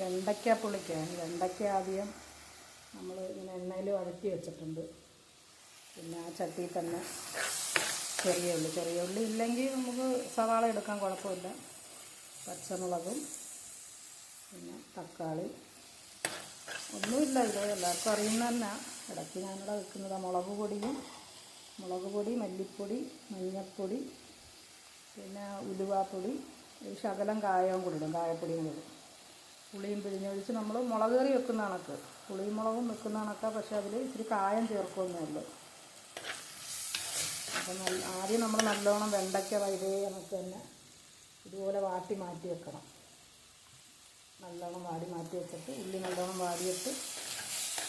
വെണ്ടയ്ക്ക പുളിക്കാണ് വെണ്ടയ്ക്ക ആദ്യം നമ്മൾ ഇങ്ങനെ എണ്ണയിൽ വഴറ്റി വെച്ചിട്ടുണ്ട്. പിന്നെ ആ ചട്ടിയിൽ തന്നെ ചെറിയ ഉള്ളി ചെറിയ ഉള്ളി ഇല്ലെങ്കിൽ നമുക്ക് സവാള എടുക്കാൻ കുഴപ്പമില്ല. പച്ചമുളകും പിന്നെ തക്കാളി. ഒന്നുമില്ല ഇത് എല്ലാവർക്കും അറിയുന്ന തന്നെ. ഇടയ്ക്ക് ഞാനിവിടെ വെക്കുന്നത് മുളക് പൊടിയും മുളക് പൊടി മല്ലിപ്പൊടി മഞ്ഞൾപ്പൊടി പിന്നെ ഉലുവാപ്പൊടി ശകലം കായവും കൂടി ഇടും കായപ്പൊടിയും കൂടി. പുളിയും പിഴിഞ്ഞൊഴിച്ച് നമ്മൾ മുളക് കറി വെക്കുന്ന കണക്ക്. പുളിയും മുളകും വെക്കുന്ന കണക്കാണ് പക്ഷേ അതിൽ ഇച്ചിരി കായം ചേർക്കുമെന്നേ അപ്പം ആദ്യം നമ്മൾ നല്ലോണം വെണ്ടയ്ക്ക വൈതേ കണക്ക് തന്നെ ഇതുപോലെ വാട്ടി മാറ്റി വെക്കണം. നല്ലോണം വാടി മാറ്റി വെച്ചിട്ട് ഉള്ളി നല്ലോണം വാടിയിട്ട്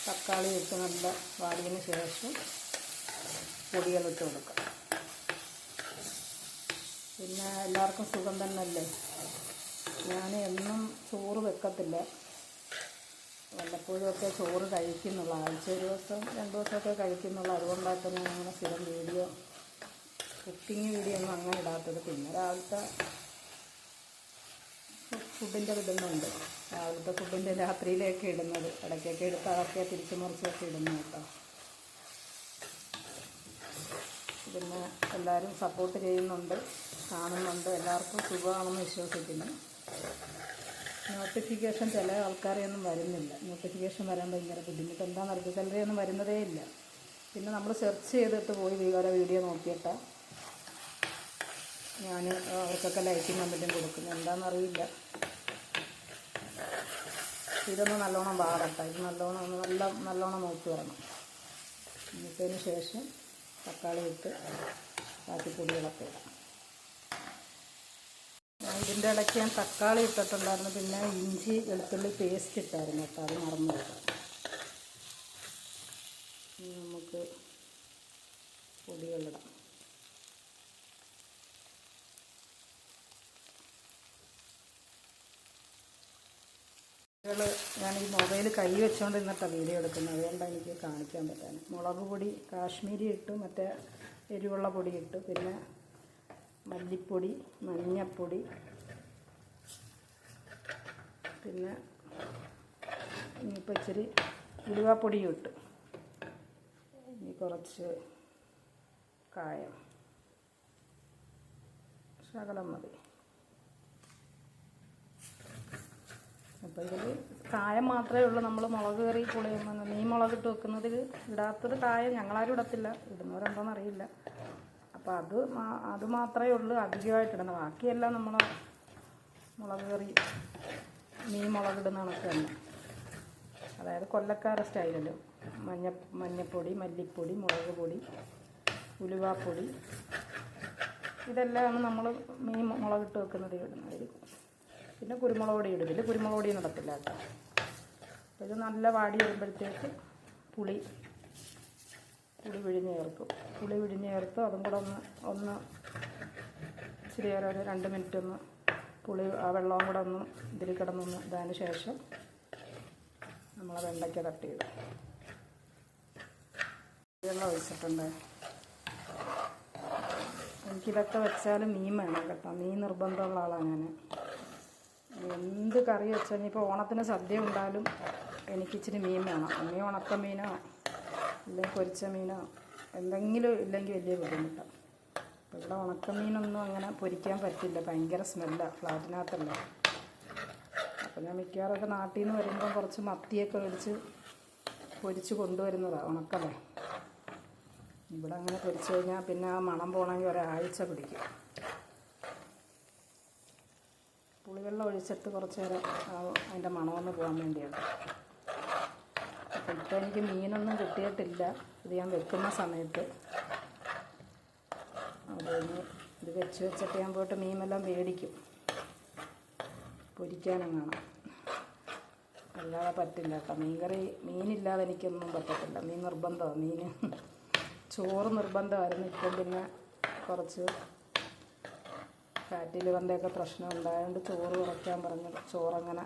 തക്കാളി ഇട്ട് നല്ല വാടിയതിന് ശേഷം പൊടികളിട്ട് കൊടുക്കാം. പിന്നെ എല്ലാവർക്കും സുഖം തന്നെയല്ലേ? ഞാൻ എന്നും ചോറ് വെക്കത്തില്ല. വല്ലപ്പോഴുമൊക്കെ ചോറ് കഴിക്കുന്നുള്ള ആഴ്ച ഒരു ദിവസം രണ്ട് ദിവസമൊക്കെ കഴിക്കുന്നുള്ളൂ. അതുകൊണ്ടാണ് തന്നെ അങ്ങനെ സ്ഥിരം വീഡിയോ കുക്കിംഗ് വീഡിയോ ഒന്നും അങ്ങനെ ഇടാത്തത്. പിന്നെ രാവിലത്തെ ഫുഡിന്റെ ഇടുന്നുണ്ട് രാവിലത്തെ ഫുഡിന്റെ രാത്രിയിലേക്ക് ഇടുന്നത്. ഇടയ്ക്കൊക്കെ എടുത്ത് അതൊക്കെ തിരിച്ചു മറിച്ചൊക്കെ ഇടുന്നു കേട്ടോ. പിന്നെ എല്ലാവരും സപ്പോർട്ട് ചെയ്യുന്നുണ്ട് കാണുന്നുണ്ട്. എല്ലാവർക്കും സുഖമാണെന്ന് വിശ്വസിക്കുന്നു. നോട്ടിഫിക്കേഷൻ ചില ആൾക്കാരെയൊന്നും വരുന്നില്ല. നോട്ടിഫിക്കേഷൻ വരാൻ ഭയങ്കര ബുദ്ധിമുട്ട്. എന്താണെന്ന് അറിയില്ല ചിലരെയൊന്നും വരുന്നതേ ഇല്ല. പിന്നെ നമ്മൾ സെർച്ച് ചെയ്തിട്ട് പോയി ഓരോ വീഡിയോ നോക്കിയിട്ട് ഞാൻ അവർക്കൊക്കെ ലൈറ്റിംഗ് കമ്പറ്റും കൊടുക്കുന്നു. എന്താണെന്നറിയില്ല ഇതൊന്ന് നല്ലോണം വാടട്ടെ. ഇത് നല്ലോണം ഒന്ന് നല്ല നല്ലോണം നോക്കി വരണം. എന്നിട്ടതിന് ശേഷം തക്കാളി ഇട്ട് ബാക്കി പൊടികളൊക്കെ ഇടാം ഇതിന്റെ ഇടയ്ക്ക് ഞാൻ തക്കാളി ഇട്ടിട്ടുണ്ടായിരുന്നു. പിന്നെ ഇഞ്ചി വെളുത്തുള്ളി പേസ്റ്റ് ഇട്ടായിരുന്നു കേട്ടോ അത് മറന്നു നമുക്ക് പൊടികളിടാം. ഞാൻ ഈ മൊബൈൽ കൈ വെച്ചുകൊണ്ട് ഇന്നിട്ടാണ് വീഡിയോ എടുക്കുന്നത്. അതുകൊണ്ടാണ് എനിക്ക് കാണിക്കാൻ പറ്റാൻ മുളക് പൊടി കാശ്മീരി ഇട്ടു മറ്റേ എരിവുള്ള പൊടി ഇട്ടു. പിന്നെ മല്ലിപ്പൊടി മഞ്ഞപ്പൊടി പിന്നെ ഇനിയിപ്പോൾ ഇച്ചിരി ഉലുവാപ്പൊടിയും ഇട്ട് ഇനി കുറച്ച് കായം. ശകലം മതി. അപ്പോൾ ഇതിൽ കായം മാത്രമേ ഉള്ളൂ. നമ്മൾ മുളക് കറി നീ മീൻ മുളകിട്ട് വെക്കുന്നതിൽ ഇടാത്തത് കായം ഞങ്ങളാരും ഇടത്തില്ല. ഇടുന്നവരുണ്ടോയെന്ന് അറിയില്ല. അപ്പോൾ അത് അത് മാത്രമേ ഉള്ളൂ. അധികമായിട്ട് ഇടുന്നത് ബാക്കിയെല്ലാം നമ്മൾ മുളക് കറി മീൻ മുളകിടുന്ന കണക്ക് തന്നെ. അതായത് കൊല്ലക്കാര സ്റ്റൈലിൽ. മഞ്ഞ മഞ്ഞപ്പൊടി മല്ലിപ്പൊടി മുളക് പൊടി ഉലുവാപ്പൊടി. ഇതെല്ലാമാണ് നമ്മൾ മീൻ മുളകിട്ട് വെക്കുന്നത് ഇടുന്നത് പിന്നെ കുരുമുളക് പൊടി ഇടും ഇതിൽ കുരുമുളക് പൊടി നടത്തില്ല കേട്ടോ. ഇത് നല്ല വാടി വരുമ്പോഴത്തേക്ക് പുളി പുളി പിഴിഞ്ഞ് ചേർക്കും. പുളി പിഴിഞ്ഞ് ചേർത്ത് അതും കൂടെ ഒന്ന് ഒന്ന് ഇച്ചിരി നേരം ഒരു രണ്ട് മിനിറ്റ് ഒന്ന് പുളി ആ വെള്ളവും കൂടെ ഒന്ന് ഇതിൽ കിടന്നൊന്ന് ഇതായതിന് ശേഷം നമ്മൾ വെണ്ടയ്ക്ക തട്ടിയിടും വെള്ളം ഒഴിച്ചിട്ടുണ്ട്. എനിക്കിതൊക്കെ വെച്ചാൽ മീൻ വേണം കേട്ടോ. മീൻ നിർബന്ധമുള്ള ആളാണ് ഞാൻ എന്ത് കറി വെച്ചാൽ ഇനിയിപ്പോൾ ഓണത്തിന് സദ്യ ഉണ്ടായാലും എനിക്കിച്ചിരി മീൻ വേണം. ഒന്നീ ഉണക്ക മീനോ അല്ലെങ്കിൽ പൊരിച്ച മീനോ എന്തെങ്കിലും ഇല്ലെങ്കിൽ വലിയ ബുദ്ധിമുട്ടാണ് ഇവിടെ ഉണക്കമീനൊന്നും അങ്ങനെ പൊരിക്കാൻ പറ്റില്ല. ഭയങ്കര സ്മെല്ലാണ് ഫ്ലാറ്റിനകത്തല്ല. അപ്പോൾ ഞാൻ മിക്കവാറൊക്കെ നാട്ടിൽ നിന്ന് വരുമ്പോൾ കുറച്ച് മത്തിയൊക്കെ മേടിച്ച് പൊരിച്ച് കൊണ്ടുവരുന്നതാണ് ഉണക്കമേ. ഇവിടെ അങ്ങനെ പൊരിച്ച് കഴിഞ്ഞാൽ പിന്നെ ആ മണം പോകണമെങ്കിൽ ഒരാഴ്ച പിടിക്കും. പുളിവെള്ളം ഒഴിച്ചിട്ട് കുറച്ച് നേരം അതിന്റെ മണമൊന്ന് പോകാൻ വേണ്ടിയാണ്. അപ്പം ഇപ്പോൾ എനിക്ക് മീനൊന്നും കിട്ടിയിട്ടില്ല. ഇത് ഞാൻ വെക്കുന്ന സമയത്ത് അതിന് ഇത് വെച്ച് വെച്ചിട്ട് ഞാൻ പോയിട്ട് മീനെല്ലാം മേടിക്കും. പൊരിക്കാനും കാണാം അല്ലാതെ പറ്റില്ല കേട്ടോ. മീൻകറി മീനില്ലാതെ എനിക്കൊന്നും പറ്റത്തില്ല. മീൻ നിർബന്ധമാണ് മീൻ ചോറ് നിർബന്ധമായിരുന്നു. ഇപ്പം പിന്നെ കുറച്ച് ഫാറ്റി ലിവറിന്റെയൊക്കെ പ്രശ്നം ഉണ്ടായതുകൊണ്ട് ചോറ് കുറയ്ക്കാൻ പറഞ്ഞു. ചോറങ്ങനെ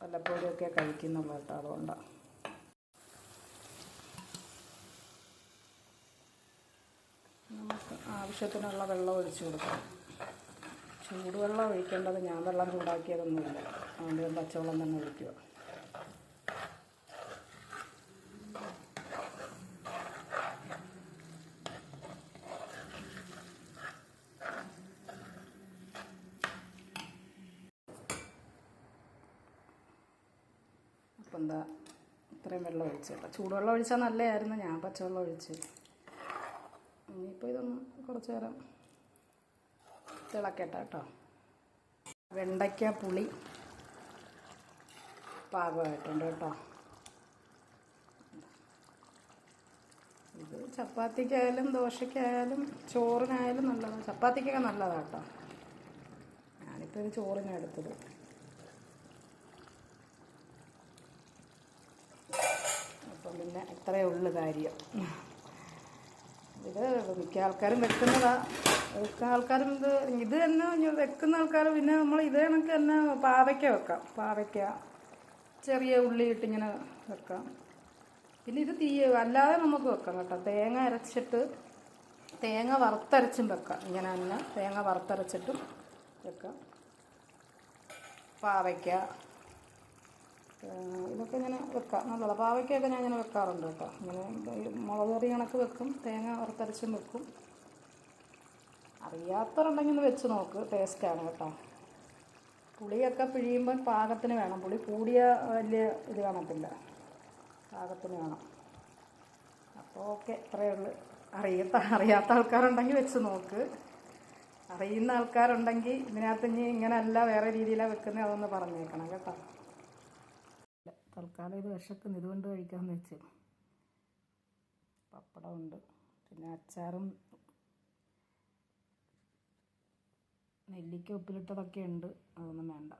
വല്ലപ്പോഴുമൊക്കെ കഴിക്കുന്നുള്ളൂ കേട്ടോ അതുകൊണ്ടാണ് നമുക്ക് ആവശ്യത്തിനുള്ള വെള്ളം ഒഴിച്ചു കൊടുക്കണം. ചൂടുവെള്ളം ഒഴിക്കേണ്ടത് ഞാൻ വെള്ളം ചൂടാക്കിയതൊന്നുമില്ല. അതുകൊണ്ട് ഞാൻ പച്ചവെള്ളം തന്നെ ഒഴിക്കുക. അപ്പം എന്താ? ഇത്രയും വെള്ളം ഒഴിച്ചു ചൂടുവെള്ളം ഒഴിച്ചാൽ നല്ലതായിരുന്നു. ഞാൻ പച്ചവെള്ളം ഒഴിച്ച്. ഇനിയിപ്പോൾ ഇതൊന്ന് കുറച്ച് നേരം തിളക്കട്ടെ കേട്ടോ. വെണ്ടയ്ക്ക പുളി പാകമായിട്ടുണ്ട് കേട്ടോ. ഇത് ചപ്പാത്തിക്കായാലും ദോശയ്ക്കായാലും ചോറിനായാലും നല്ലതാണ് ചപ്പാത്തിക്കൊക്കെ നല്ലതാണ് കേട്ടോ. ഞാനിപ്പോൾ ഇത് ചോറിനാണ് എടുത്തത്. അപ്പം പിന്നെ ഇത്രയേ ഉള്ളു കാര്യം. മിക്ക ആൾക്കാരും വെക്കുന്നതാ. മിക്ക ആൾക്കാരും ഇത് ഇത് തന്നെ വെക്കുന്ന ആൾക്കാർ പിന്നെ നമ്മൾ ഇത് കണക്ക് തന്നെ പാവയ്ക്ക വെക്കാം. പാവയ്ക്ക ചെറിയ ഉള്ളി ഇട്ടിങ്ങനെ വെക്കാം. പിന്നെ ഇത് തീ അല്ലാതെ നമുക്ക് വെക്കാം കേട്ടോ. തേങ്ങ അരച്ചിട്ട് തേങ്ങ വറുത്തരച്ചും വെക്കാം. ഇങ്ങനെ തന്നെ തേങ്ങ വറുത്തരച്ചിട്ടും വെക്കാം. പാവയ്ക്ക ഇതൊക്കെ ഇങ്ങനെ വെക്കാം. നല്ലതാണ് പാവയ്ക്കൊക്കെ ഞാൻ ഇങ്ങനെ വെക്കാറുണ്ട് കേട്ടോ. ഇങ്ങനെ മുളക് കറി കണക്ക് വെക്കും. തേങ്ങ വറുത്തരച്ചും വെക്കും. അറിയാത്തവരുണ്ടെങ്കിൽ ഒന്ന് വെച്ച് നോക്ക്. ടേസ്റ്റാണ് കേട്ടോ. പുളിയൊക്കെ പിഴിയുമ്പോൾ പാകത്തിന് വേണം. പുളി കൂടിയ വലിയ ഇത് കാണത്തില്ല. പാകത്തിന് വേണം. അപ്പോൾ ഓക്കെ ഇത്രയേ ഉള്ളൂ. അറിയാത്ത അറിയാത്ത ആൾക്കാരുണ്ടെങ്കിൽ വെച്ച് നോക്ക്. അറിയുന്ന ആൾക്കാരുണ്ടെങ്കിൽ ഇതിനകത്ത് ഇനി ഇങ്ങനെയല്ല വേറെ രീതിയിലാണ് വെക്കുന്നത് അതൊന്ന് പറഞ്ഞേക്കണം കേട്ടോ. തൽക്കാലം ഇത് വിശക്കുന്നു. ഇതുകൊണ്ട് കഴിക്കാമെന്ന് വെച്ച്. പപ്പടമുണ്ട് പിന്നെ അച്ചാറും നെല്ലിക്ക ഉപ്പിലിട്ടതൊക്കെ ഉണ്ട്. അതൊന്നും വേണ്ട.